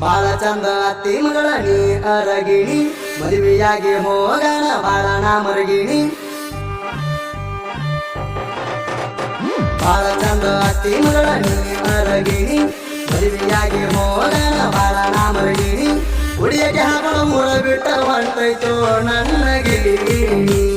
ಬಾಳ ಚಂದ ಅತ್ತಿ ಮಗಳ ನೀ ಅರಗಿಣಿ ಮದುವೆಯಾಗಿ ಹೋಗಣ ಬಾಳಣ ಮರಗಿಣಿ. ಬಾಳ ಚಂದ ಅತ್ತಿ ಮಗಳ ನೀ ಅರಗಿಣಿ ಮದುವೆಯಾಗಿ ಹೋಗಣ ಬಾಳಣ ಮರಗಿಣಿ. ಉಡಿಯಕ್ಕೆ ಹಾಕಲು ಮೂರ ಬಿಟ್ಟ ಹೊಂಟೈತೋ ನನ್ನ ಗಿಣಿ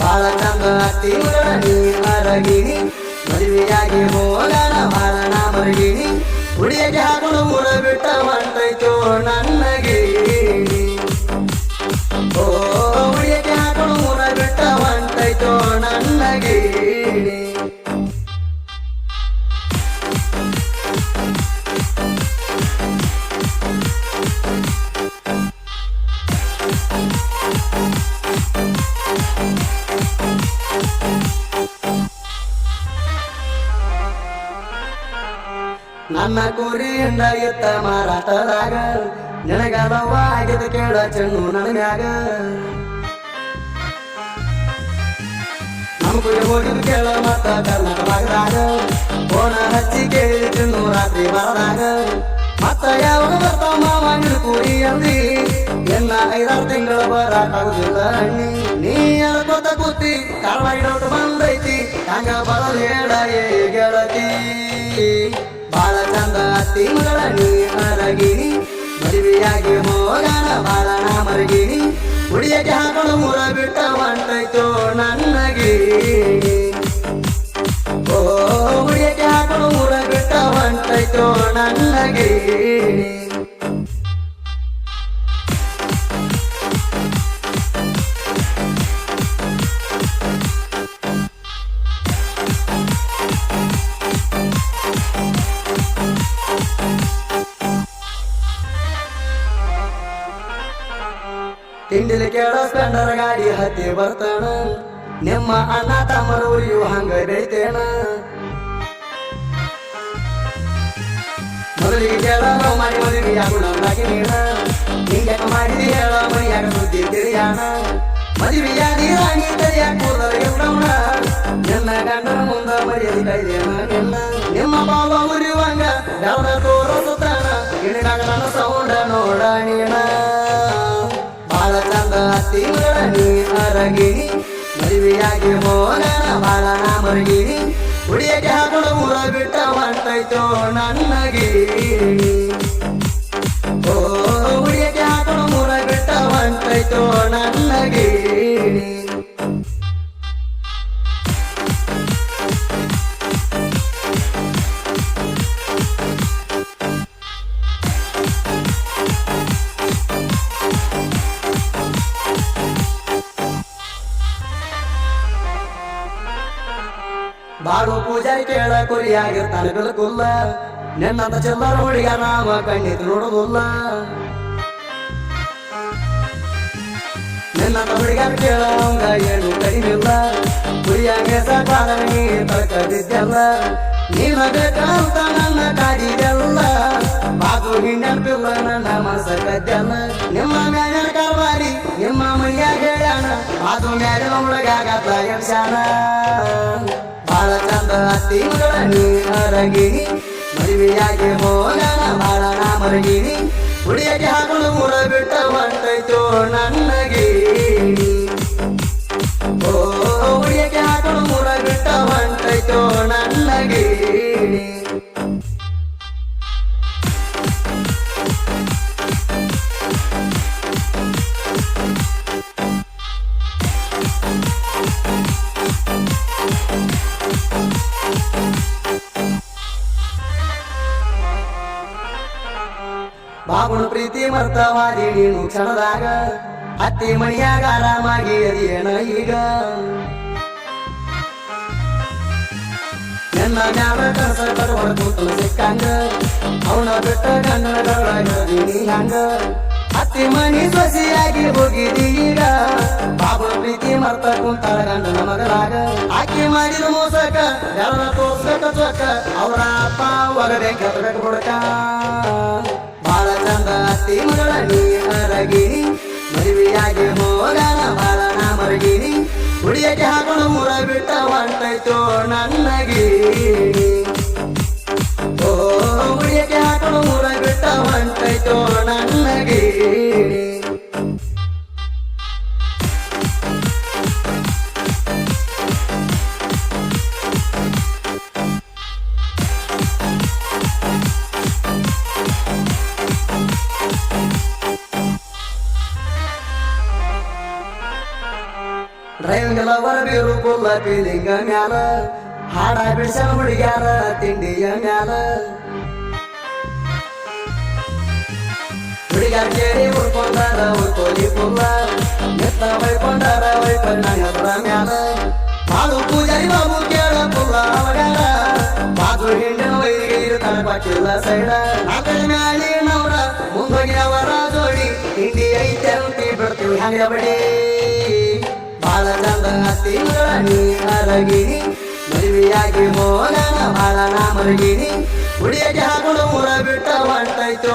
ಬಾಳ ಚಂದ ತೀವ್ರ ನೀ ಮರಗಿಣಿ, ಮದುವೆಯಾಗಿ ಹೋಗಣ ಬಾಳಣ ಮರಗಿಣಿ. ಹುಡಿಯಕ್ಕೆ ಹಾಕಲು ಮುರ ಬಿಟ್ಟ ನನ್ನ ಗಿಣಿ ಓ ಹುಡಿಯಕ್ಕೆ ಹಾಕಲು ಮುರ ಬಿಟ್ಟ ನನ್ನ ಗಿಣಿ ನನ್ನ ಕುರಿಯಿಂದ ಎತ್ತ ಮಾರಾಟದಾಗ ನಿನಗಲವ ಆಗಿದ ಕೇಳ ಚೆನ್ನು ನನ್ನ ಮ್ಯಾಗ. ನಮ್ಮ ಕುರಿ ಹೋಗಿದ್ ಕೇಳ ಮತ್ತ ಕರ್ನಾಟಕ ಭಾಗದಾಗ ಫೋನ ಹಚ್ಚಿ ಕೇಳಿ ಚೆನ್ನು ರಾತ್ರಿ ಬರದಾಗ. ಮತ್ತ ಯಾವಾಗ ಬರ್ತಾವ ಮಾವ ನಿನ್ನ ಕುರಿ ಅಂದಿ? ಎನ್ನ ಐದಾರು ತಿಂಗಳ ಬರಾಕಾಗುದಿಲ್ಲ ಅಣ್ಣಿ. ನೀ ಅನ್ಕೋತ ಕೂತಿ ಕಾರವಾರ ಡೌಟ್ ಬಂದೈತಿ. ಹಂಗ ಬರಲ್ ಹೇಳ ಏ ಗೆಳತಿ. ಅತ್ತಿ ಮಗಳ ನೀ ಅರಗಿಣಿ ಮದುವೆಯಾಗಿ ಹೋಗಣ, ಬಾಳಣ ಮರಗಿಣಿ ಹುಡಿಯಕ್ಕೆ ಹಾಕಲು ಮುರ ಬಿಟ್ಟ ಹೊಂಟೈತೋ ನನ್ನ ಗಿಣಿ ಓ ಹುಡಿಯಕ್ಕೆ ಹಾಕೊಂಡು ಮೂರ ಬಿಟ್ಟ ಹೊಂಟೈತೋ ನನ್ನ ತಿಂಡಿಲಿ ಕೇಳ ಸ್ಪೆಂಡರ್ ಗಾಡಿ ಹತ್ತಿ ಬರ್ತಾನ. ನಿಮ್ಮ ಅಣ್ಣ ತಮ್ಮರು ಇವು ಹಂಗ ಬೈತೇಣ ಮೊದಲಿಗೆ ಕೇಳ ಮಾಡಿ ಮದುವೆ ನೀಣ ಹಿಂಗ ಮಾಡಿದಿ ಹೇಳ ಮೈಯಾಗ ಸುದ್ದಿ ತಿಳಿಯಾಣ ಮದುವೆಯಾದಿ ರಾಣಿ ನಿನ್ನ ಗಂಡನ ಮುಂದ ನಿಮ್ಮ ಬಾಬಾ ಉರಿವಂಗ ಬೆವರ ತೋರಿಸುತ್ತಾನ. ಗಿಣಿನಾಗ ನನ್ನ ಸೌಂಡ ನೋಡ ತೀವ್ರ ನೀ ಅರಗಿಣಿ, ಮದುವೆಯಾಗಿ ಹೋಗಣ ಬಾಳನ ಮರಗಿಣಿ. ಹುಡಿಯಕ್ಕೆ ಹಾಕೊಂಡು ಊರ ಬಿಟ್ಟ ಹೊಂಟೈತೋ ನನ್ನ ಓ ಹುಡಿಯಕ್ಕೆ ಹಾಕೊಂಡು ಊರ ಬಿಟ್ಟ ನನ್ನ ಬಾಳು ಪೂಜಾರಿ ಕೇಳ ಕುರಿಯಾಗಿರ್ತಾನೆ ಬಿಲ್ಕುಲ್ಲ. ನಿನ್ನಂತ ಚಿಲ್ಲರ ಹುಡುಗ ನಾವ ಕಣ್ಣಿತು ನೋಡುದಿಲ್ಲ ನಿನ್ನಂತ ಹುಡುಗ ಕೇಳ ಅವಂಗ ಏನು ಕಡಿಮಿಲ್ಲ. ಕುರಿಯಾಗೆ ಸಾಕಾದನಿ ತಳ್ಕದಿದ್ದೆಲ್ಲ. ನೀನ ಬೇಕಂತ ನನ್ನ ಕಾಡಿದೆಲ್ಲ. ಬಾದು ಹಿಂಡೆನ್ಪಿಲ್ಲ ನನ್ನ ಮನಸ್ಸ ಕದ್ದೆಲ್ಲ. ನಿಮ್ಮ ಮ್ಯಾಲಿನ ಕಾರ್ಬಾರಿ, ನಿಮ್ಮ ಮೈಯಾಗ ಹೇಳ್ಯಾನ ಬಾದು ಮ್ಯಾಲಿನ ಹುಡುಗಾಗತ್ತ ಎಡ್ಸ್ಯಾನ ಬಾಳ ನೀರಗಿರಿ ಮದುವೆಯಾಗಿ ಹೋಗಣ ಬಾಳನ ಮರಗಿರಿ ಹುಡಿಯಾಗಿ ಹಾಕಲು ಮೂಡ ಬಿಟ್ಟ ಹೊಂಟೈತೋ ನನ್ನ ಗಿಣಿ. ಓ ಹುಡಿಯಾಗಿ ಹಾಕಲು ಮುರ ಬಿಟ್ಟ ಹೊಂಟೈತೋ ನನ್ನ ಗಿಣಿ. ಬಾಬುಣ ಪ್ರೀತಿ ಮರ್ತವಾದಿ ನೀನು ಕ್ಷಣದಾಗ. ಅತ್ತಿ ಮಣಿಯಾಗ ಆರಾಮಾಗಿ ಅದೇನ ಈಗ. ನನ್ನ ಜ್ಞಾನ ಕನಸ ಬರುವ ಕೂತಲು ಸಿಕ್ಕಂಗ. ಅವನ ಬಿಟ್ಟ ಗರಳಾಗಿ ಹಂಗ. ಅತ್ತಿ ಮನಿ ಸಸಿಯಾಗಿ ಹೋಗಿದಿ ಈಗ. ಬಾಬುಣ ಪ್ರೀತಿ ಮರ್ತ ಕುಂತಾಳ ಗಂಡನ ಮಗಳಾಗ. ಆಕೆ ಮಾಡಿದ ಮೋಸಕ ಎಲ್ಲ ತೋರ್ಸಕ ಚೊಕ್ಕ, ಅವರ ಅಪ್ಪ ಒಗದೆ ಕೆತ್ತಬೇಕು ಬಾಳ ಚಂದ ಅತ್ತಿ ಅರಗಿರಿ ಮದುವೆಯಾಗಿ ಹೋಗಣ ಬಾಳನ ಮರಗಿರಿ. ಹುಡಿಯಕ್ಕೆ ಹಾಕೊಂಡು ಮೂರ ಬಿಟ್ಟ ಹೊಂಟೈತೋ ನನ್ನ ಗೀಣಿ ಓ ಹುಡಿಯಕ್ಕೆ ಹಾಕೊಂಡು ಮೂರ ಬಿಟ್ಟ ಹೊಂಟೈತೋ ನನ್ನ ಡ್ರೈವಿಂಗ್ ಲವರ್ ಬೀರು ಪುಲ್ಲ ಪೀಲಿಂಗ ಮ್ಯಾಲ, ಹಾಡ ಬಿಡ್ಸನ ಹುಡುಗ್ಯಾರ ತಿಂಡಿಯ ಮ್ಯಾಲ. ಹುಡುಗ್ಯಾರ ಕೇಳಿ ಉಳ್ಕೊಂಡಾರ ಉಳ್ಕೋಲಿ ಪುಲ್ಲ ಮೆತ್ತ ಬೈಕೊಂಡಾರ ಬೈಕೊಂಡ ಮ್ಯಾಲ. ಪೂಜಾರಿ ಬಾಬು ಕೇಳ ಪುಲ್ಲ ಅವಗಾರ, ಬಾಜು ಹಿಂಡಿನ ವೈರಿಗೆ ಇರ್ತಾನೆ ಪಾಕಿಲ್ಲ ಸೈಡ. ಅದರ ಮ್ಯಾಲಿ ನವರ ಮುಂದೋಗಿ ಅವರ ಜೋಡಿ, ಹಿಂಡಿ ಐತೆ ಬಿಡ್ತೀವಿ ಹಂಗ ಬಾಳ ನಂದ ನೀ ಅರಗಿನಿ. ಮದುವೆಯಾಗಿ ಮೋಗನ ಬಾಳ ನಾ ಮರಗಿನಿ. ಹುಡಿಯಕ್ಕೆ ಹಾಕೊಂಡು ಬಿಟ್ಟ ಹೊಂಟೈತೋ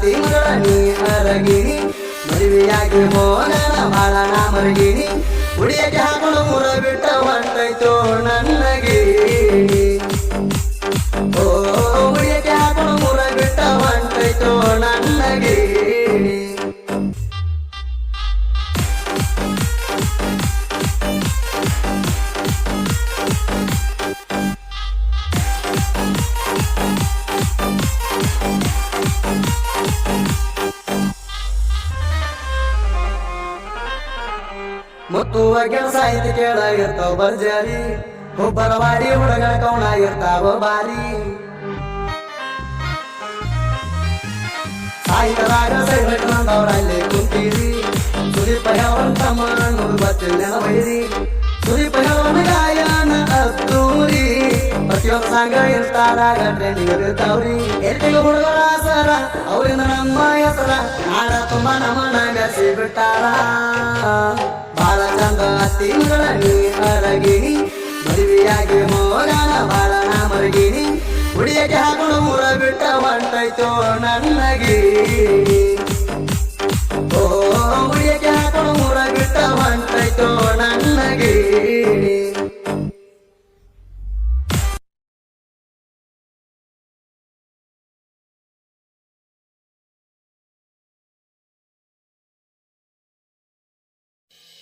ತಿಂಗಳ ನೀ ಮದುವೆಯಾಗಿ ಹೋಗಣ ಬಾಳ ಮರಗಿರಿ. ಉಡಿಯಕ್ಕೆ ಹಾಕೊಂಡು ಮುರ ಬಿಟ್ಟ ಹೊಂಟೈತೋ ನನ್ನ ಮುತ್ತುವ ಕೆಲಸ ಐತಿ ಕೇಳಾಗಿರ್ತಾವ ಬರ್ಜಾರಿ ಒಬ್ಬರ ಬಾರಿ ಹುಡುಗ ಕೌಣಾಗಿರ್ತಾವ ಬಾರಿ ಸಾಹಿತ್ಯದಾಗ ಸೈಲೆಂಟ್ ನಂದವ್ರಲ್ಲಿ ಕುಂತೀರಿ. ಸುದೀಪ ಹೇಳವನ್ ತಮ್ಮ ನುಡು ಬತ್ತಿಲ್ ನೆನವೈರಿ ಸುದೀಪ ಹೇಳವನ ಗಾಯನ ಅತ್ತೂರಿ ಪ್ರತಿಯೊಂದು ಸಂಘ ಇರ್ತಾರಾಗ ಟ್ರೆಂಡಿಂಗ್ ಇರ್ತಾವ್ರಿ. ಎಲ್ಲಿಗೆ ಹುಡುಗರ ಸರ ಅವರಿಂದ ನಮ್ಮ ಹೆಸರ. ನಾಡ ತುಂಬ ನಮ್ಮ ನಂಗ ಬಿಟ್ಟಾರ. ಬಾಳ ಚಂದ ತಿಂಗಳ ನೀ ಅರಗಿನಿ ಮದುವೆಯಾಗಿ ಹೋಗಣ ಬಾಳ ನಾ ಮರಗಿನಿ ಹುಡಿಯಕ್ಕೆ ಹಾಕೊಂಡು ಊರ ಬಿಟ್ಟ ಹೊಂಟೈತೋ ನನಗೆ ಓ ಹುಡಿಯಕ್ಕೆ